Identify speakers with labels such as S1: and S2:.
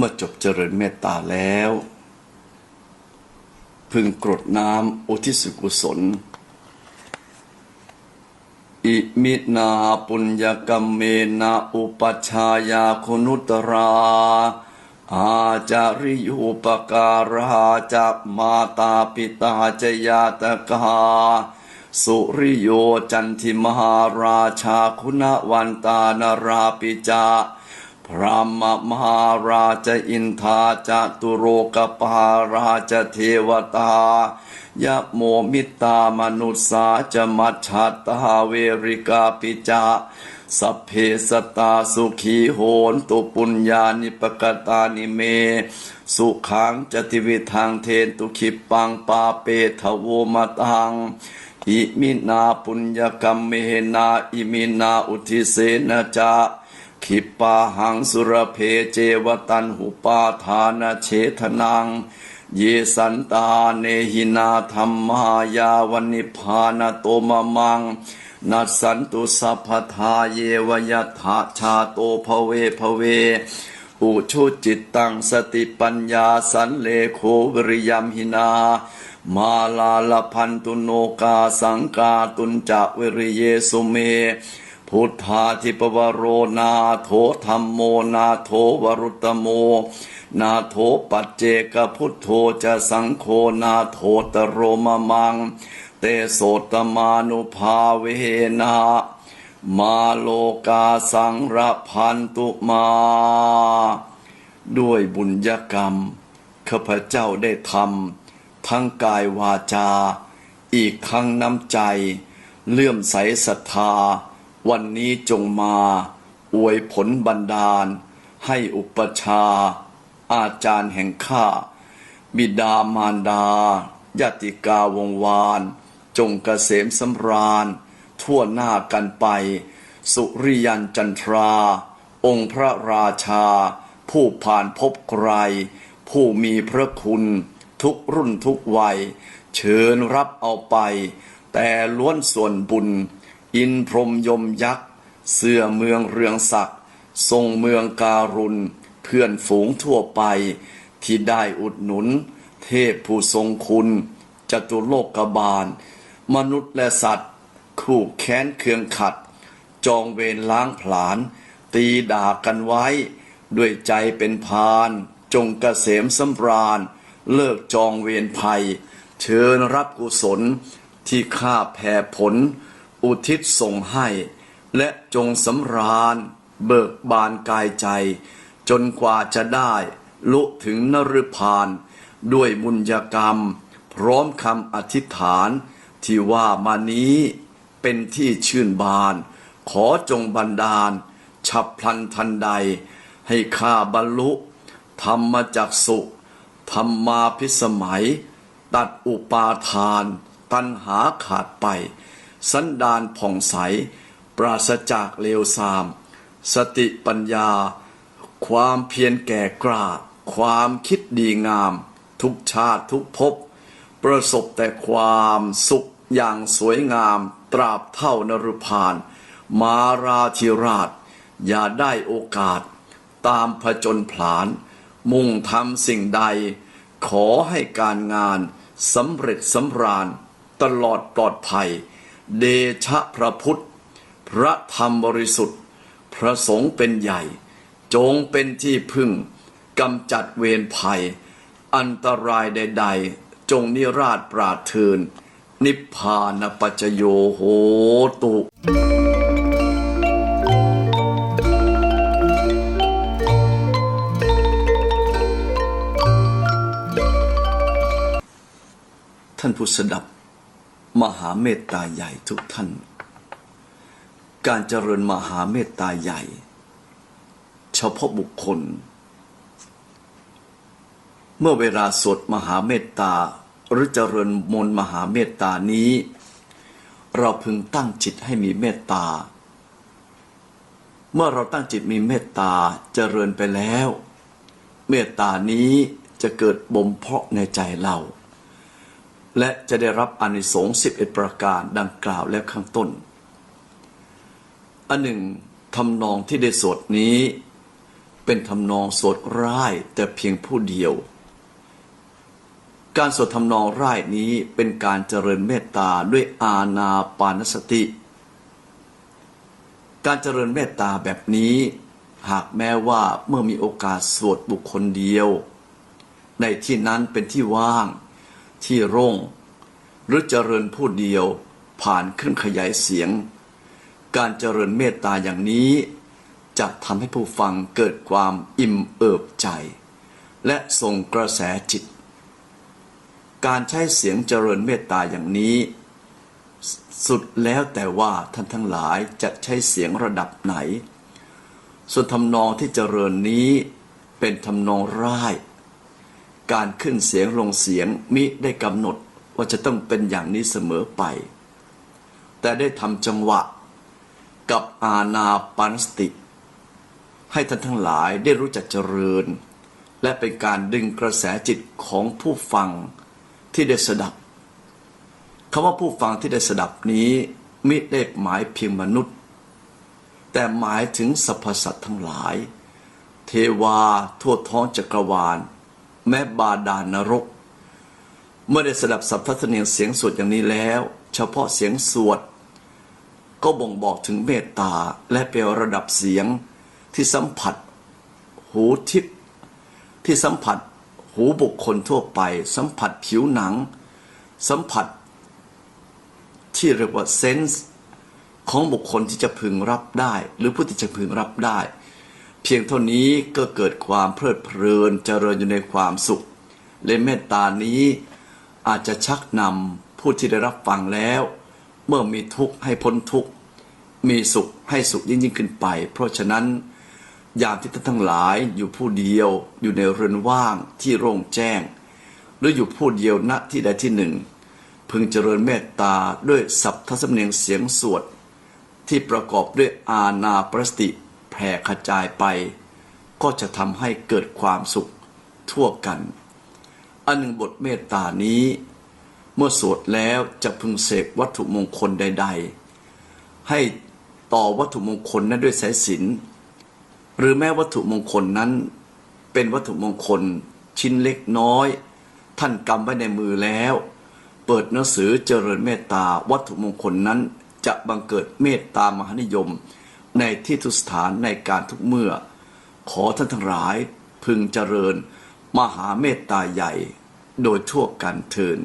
S1: เมื่อจบเจริญเมตตาแล้ว พึงกรดน้ำอุทิศกุศล อิมินาปุญญกรรมเมนาอุปชายาคุณุตราอาจาริยุปการาจากมาตาปิตาจยาตกาสุริโยจันทิมหาราชาคุณวันตานราปิจา พระมมหาราชอินทาจตุโรกปาราชเทวตายะโมมิตามนุสสาจะมัจฉาตาเวริกาปิจาสัพเพสตาสุขีโหนตุปุญญานิปกตานิเม สุขังจติวิทางเทนตุขิปังปาเปทโวมตังอิมินาปุญญกรรมเมนาอิมินาอุทิเสนจา ขิปาหังสุรเพเจวตันหุปาทานเฉทนัง เยสันตาเนหินาธรรมายาวนิพานโตมะมัง นัสสันตุสัพพทาเยวยัถาชาโตภเวภเว อุชุจิตตังสติปัญญาสันเลโควริยมหินา มาลาลพันตุโนกาสังกาตุนจะวิริเยสุเม พุทธาธิปวโรนาโถธรรมโมนาโถวรุตโม นาโถปัจเจกพุทโธจะสังโฆนาโถตโรมมัง เตโสตมานุภาเวนะมาโลกาสังรพันตุมา ด้วยบุญญกรรมข้าพเจ้าได้ทำทั้งกายวาจา อีกทั้งน้ำใจ เลื่อมใสศรัทธา วันนี้จงมาอวยผลบันดาล ให้อุปชา อาจารย์แห่งข้า บิดามารดาญาติกาวงวาน จงเกษมสำราญ ทั่วหน้ากันไป สุริยันจันทรา องค์พระราชา ผู้ผ่านพบไกรผู้มีพระคุณทุกรุ่นทุกวัย เชิญรับเอาไป แต่ล้วนส่วนบุญ อินพรมยมยักษ์ เสื้อเมืองเรืองศักดิ์ทรงเมืองการุณ เพื่อนฝูงทั่วไป ที่ได้อุดหนุน เทพผู้ทรงคุณจตุโลกบาล มนุษย์และสัตว์ คู่แค้นเคืองขัด จองเวรล้างผลาญ ตีด่ากันไว้ ด้วยใจเป็นพานจงเกษมสำราญ เลิกจองเวรภัย เชิญรับกุศลที่ข้าแผ่ผล อุทิศส่งให้ และจงสำราญ เบิกบานกายใจ จนกว่าจะได้ลุถึงนฤพานด้วยบุญญกรรม พร้อมคำอธิษฐาน ที่ว่ามานี้เป็นที่ชื่นบาน ขอจงบันดาล ฉับพลันทันใด ให้ข้าบรรลุ ธรรมจักสุธรรมาพิสมัย ตัดอุปาทาน ตัณหาขาดไป สันดานผ่องใส ปราศจากเลวทราม สติปัญญา ความเพียรแก่กล้าความคิดดีงาม ทุกชาติทุกภพประสบแต่ความสุขอย่างสวยงามตราบเท่านรุพาน มาราธิราช อย่าได้โอกาส ตามผจญผลาน มุ่งทำสิ่งใด ขอให้การงานสำเร็จสำราญ ตลอดปลอดภัย เดชะพระพุทธ พระธรรมบริสุทธิ์ พระสงฆ์เป็นใหญ่ จงเป็นที่พึ่งกำจัดเวรภัย อันตรายใด ๆ จงนิราชปราดเทิน นิพพานปัจจโยโหตุท่านผู้สดับ มหาเมตตาใหญ่ทุกท่าน การเจริญมหาเมตตาใหญ่ เฉพาะบุคคล เมื่อเวลาสวดมหาเมตตาหรือเจริญมนมหาเมตตานี้ เราพึงตั้งจิตให้มีเมตตา เมื่อเราตั้งจิตมีเมตตาเจริญไปแล้ว เมตตานี้จะเกิดบ่มเพาะในใจเรา และจะได้รับอานิสงส์11 ประการดังกล่าวแล้วข้างต้น อันหนึ่งทำนองที่ได้สวดนี้ เป็นทำนองสวดร่ายแต่เพียงผู้เดียว การสวดทำนองร่ายนี้เป็นการเจริญเมตตาด้วยอาณาปานสติ การเจริญเมตตาแบบนี้ หากแม้ว่าเมื่อมีโอกาสสวดบุคคลเดียว ในที่นั้นเป็นที่ว่าง ที่โร่ง หรือเจริญผู้เดียวผ่านเครื่องขยายเสียง การเจริญเมตตาอย่างนี้จะทำให้ผู้ฟังเกิดความอิ่มเอิบใจ และส่งกระแสจิต การใช้เสียงเจริญเมตตาอย่างนี้ สุดแล้วแต่ว่าท่านทั้งหลายจะใช้เสียงระดับไหน ส่วนทำนองที่เจริญนี้เป็นทำนองร่าย การขึ้นเสียงลงเสียงมิได้กำหนดว่าจะต้องเป็นอย่างนี้เสมอไป แต่ได้ทำจังหวะกับอาณาปานสติ ให้ท่านทั้งหลายได้รู้จักเจริญ และเป็นการดึงกระแสจิตของผู้ฟังที่ได้สดับคำว่าผู้ฟังที่ได้สดับนี้มิได้หมายเพียงมนุษย์ แต่หมายถึงสรรพสัตว์ทั้งหลาย เทวาทั่วท้องจักรวาล แม้บาดาลนรก เมื่อได้สดับสัพทัศเนียงเสียงสวดอย่างนี้แล้ว เฉพาะเสียงสวด ก็บ่งบอกถึงเมตตาและเป็นระดับเสียงที่สัมผัส หูทิพย์ที่สัมผัส หูบุคคลทั่วไป สัมผัสผิวหนัง สัมผัส ที่เรียกว่าเซนส์ของบุคคลที่จะพึงรับได้ หรือผู้ที่จะพึงรับได้ พียงเท่านี้ก็เกิดความเพลิดเพลินเจริญอยู่ในความสุข และเมตตานี้อาจจะชักนำผู้ที่ได้รับฟังแล้ว เมื่อมีทุกข์ให้พ้นทุกข์ มีสุขให้สุขยิ่งยิ่งขึ้นไป เพราะฉะนั้น ยามที่ท่านทั้งหลายอยู่ผู้เดียวอยู่ในเรือนว่างที่โล่งแจ้ง หรืออยู่ผู้เดียวณที่ใดที่หนึ่ง พึงเจริญเมตตาด้วยสัพทสำเนียงเสียงสวด ที่ประกอบด้วยอาณาประสติ ผ่ขจายไป ก็จะทำให้เกิดความสุขทั่วกัน อันหนึ่งบทเมตตานี้ เมื่อสวดแล้วจะพึงเสกวัตถุมงคลใด ๆ ให้ต่อวัตถุมงคลนั้นด้วยสายสินหรือแม้วัตถุมงคลนั้น เป็นวัตถุมงคลชิ้นเล็กน้อย ท่านกำไว้ในมือแล้ว เปิดหนังสือเจริญเมตตาวัตถุมงคลนั้นจะบังเกิดเมตตามหานิยม ในที่ทุสถานในการทุกเมื่อ ขอท่านทั้งหลายพึงเจริญ มหาเมตตาใหญ่ โดยทั่วกันเทิน